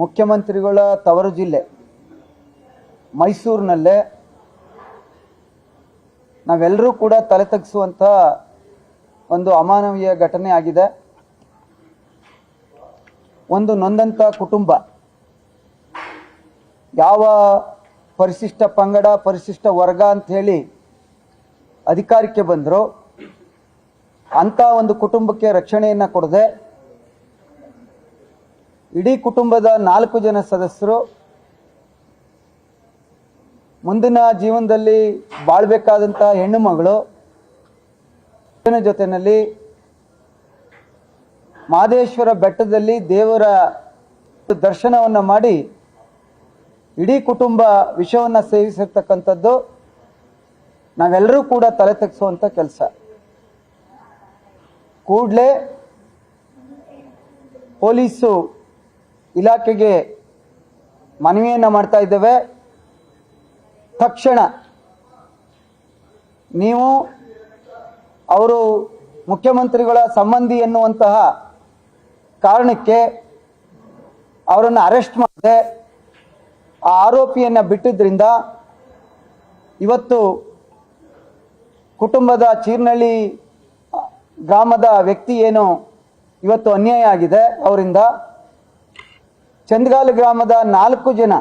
ಮುಖ್ಯಮಂತ್ರಿಗಳ ತವರು ಜಿಲ್ಲೆ ಮೈಸೂರಿನಲ್ಲೇ ನಾವೆಲ್ಲರೂ ಕೂಡ ತಲೆ ತಗ್ಗಿಸುವಂಥ ಒಂದು ಅಮಾನವೀಯ ಘಟನೆ ಆಗಿದೆ. ಒಂದು ನೊಂದಂಥ ಕುಟುಂಬ, ಯಾವ ಪರಿಶಿಷ್ಟ ಪಂಗಡ, ಪರಿಶಿಷ್ಟ ವರ್ಗ ಅಂತ ಹೇಳಿ ಅಧಿಕಾರಕ್ಕೆ ಬಂದರು. ಅಂಥ ಒಂದು ಕುಟುಂಬಕ್ಕೆ ರಕ್ಷಣೆಯನ್ನು ಕೊಡದೆ ಇಡೀ ಕುಟುಂಬದ ನಾಲ್ಕು ಜನ ಸದಸ್ಯರು ಮುಂದಿನ ಜೀವನದಲ್ಲಿ ಬಾಳ್ಬೇಕಾದಂಥ ಹೆಣ್ಣು ಮಗಳು ಜೊತೆಯಲ್ಲಿ ಮಾದೇಶ್ವರ ಬೆಟ್ಟದಲ್ಲಿ ದೇವರ ದರ್ಶನವನ್ನು ಮಾಡಿ ಇಡೀ ಕುಟುಂಬ ವಿಷವನ್ನು ಸೇವಿಸಿರ್ತಕ್ಕಂಥದ್ದು ನಾವೆಲ್ಲರೂ ಕೂಡ ತಲೆ ತೆಗೆಸುವಂಥ ಕೆಲಸ. ಕೂಡಲೇ ಪೊಲೀಸು ಇಲಾಖೆಗೆ ಮನವಿಯನ್ನು ಮಾಡ್ತಾ ಇದ್ದೇವೆ. ತಕ್ಷಣ ನೀವು ಅವರು ಮುಖ್ಯಮಂತ್ರಿಗಳ ಸಂಬಂಧಿ ಎನ್ನುವಂತಹ ಕಾರಣಕ್ಕೆ ಅವರನ್ನು ಅರೆಸ್ಟ್ ಮಾಡಿದೆ ಆ ಆರೋಪಿಯನ್ನು ಬಿಟ್ಟಿದ್ದರಿಂದ ಇವತ್ತು ಕುಟುಂಬದ ಚೀರ್ನಳ್ಳಿ ಗ್ರಾಮದ ವ್ಯಕ್ತಿ ಏನು ಇವತ್ತು ಅನ್ಯಾಯ ಆಗಿದೆ ಅವರಿಂದ ಚಂದಗಾಲ ಗ್ರಾಮದ ನಾಲ್ಕು ಜನ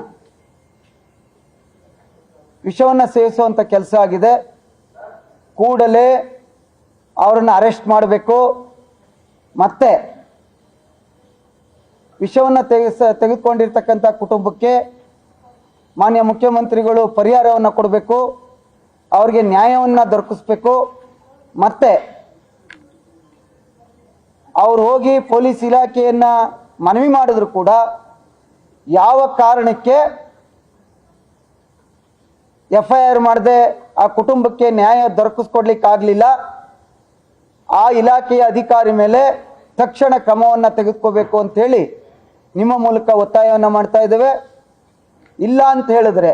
ವಿಷವನ್ನು ಸೇವಿಸುವಂಥ ಕೆಲಸ ಆಗಿದೆ. ಕೂಡಲೇ ಅವರನ್ನು ಅರೆಸ್ಟ್ ಮಾಡಬೇಕು. ಮತ್ತೆ ವಿಷವನ್ನು ತೆಗೆಸ, ತೆಗೆದುಕೊಂಡಿರ್ತಕ್ಕಂಥ ಕುಟುಂಬಕ್ಕೆ ಮಾನ್ಯ ಮುಖ್ಯಮಂತ್ರಿಗಳು ಪರಿಹಾರವನ್ನು ಕೊಡಬೇಕು. ಅವರಿಗೆ ನ್ಯಾಯವನ್ನು ದೊರಕಿಸ್ಬೇಕು. ಮತ್ತೆ ಅವ್ರು ಹೋಗಿ ಪೊಲೀಸ್ ಇಲಾಖೆಯನ್ನು ಮನವಿ ಮಾಡಿದ್ರು ಕೂಡ ಯಾವ ಕಾರಣಕ್ಕೆ ಎಫ್ ಐ ಆರ್ ಮಾಡದೆ ಆ ಕುಟುಂಬಕ್ಕೆ ನ್ಯಾಯ ದೊರಕಿಸ್ಕೊಡ್ಲಿಕ್ಕಾಗಲಿಲ್ಲ? ಆ ಇಲಾಖೆಯ ಅಧಿಕಾರಿ ಮೇಲೆ ತಕ್ಷಣ ಕ್ರಮವನ್ನು ತೆಗೆದುಕೋಬೇಕು ಅಂತೇಳಿ ನಿಮ್ಮ ಮೂಲಕ ಒತ್ತಾಯವನ್ನು ಮಾಡ್ತಾ ಇದ್ದೇವೆ. ಇಲ್ಲ ಅಂತ ಹೇಳಿದ್ರೆ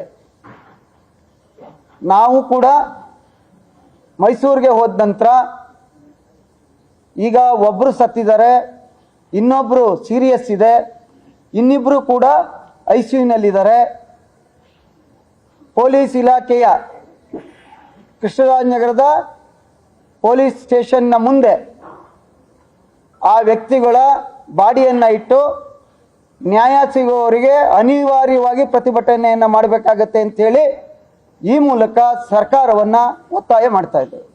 ನಾವು ಕೂಡ ಮೈಸೂರಿಗೆ ಹೋದ ನಂತರ ಈಗ ಒಬ್ಬರು ಸತ್ತಿದ್ದಾರೆ ಇನ್ನೊಬ್ಬರು ಸೀರಿಯಸ್ ಇದೆ ಇನ್ನಿಬ್ಬರು ಕೂಡ ಐ ಸಿ ಯುನಲ್ಲಿದ್ದಾರೆ ಪೊಲೀಸ್ ಇಲಾಖೆಯ ಕೃಷ್ಣರಾಜನಗರದ ಪೊಲೀಸ್ ಸ್ಟೇಷನ್ನ ಮುಂದೆ ಆ ವ್ಯಕ್ತಿಗಳ ಬಾಡಿಯನ್ನು ಇಟ್ಟು ನ್ಯಾಯ ಸಿಗುವವರಿಗೆ ಅನಿವಾರ್ಯವಾಗಿ ಪ್ರತಿಭಟನೆಯನ್ನು ಮಾಡಬೇಕಾಗತ್ತೆ ಅಂತೇಳಿ ಈ ಮೂಲಕ ಸರ್ಕಾರವನ್ನು ಒತ್ತಾಯ ಮಾಡ್ತಾ ಇದ್ದೇವೆ.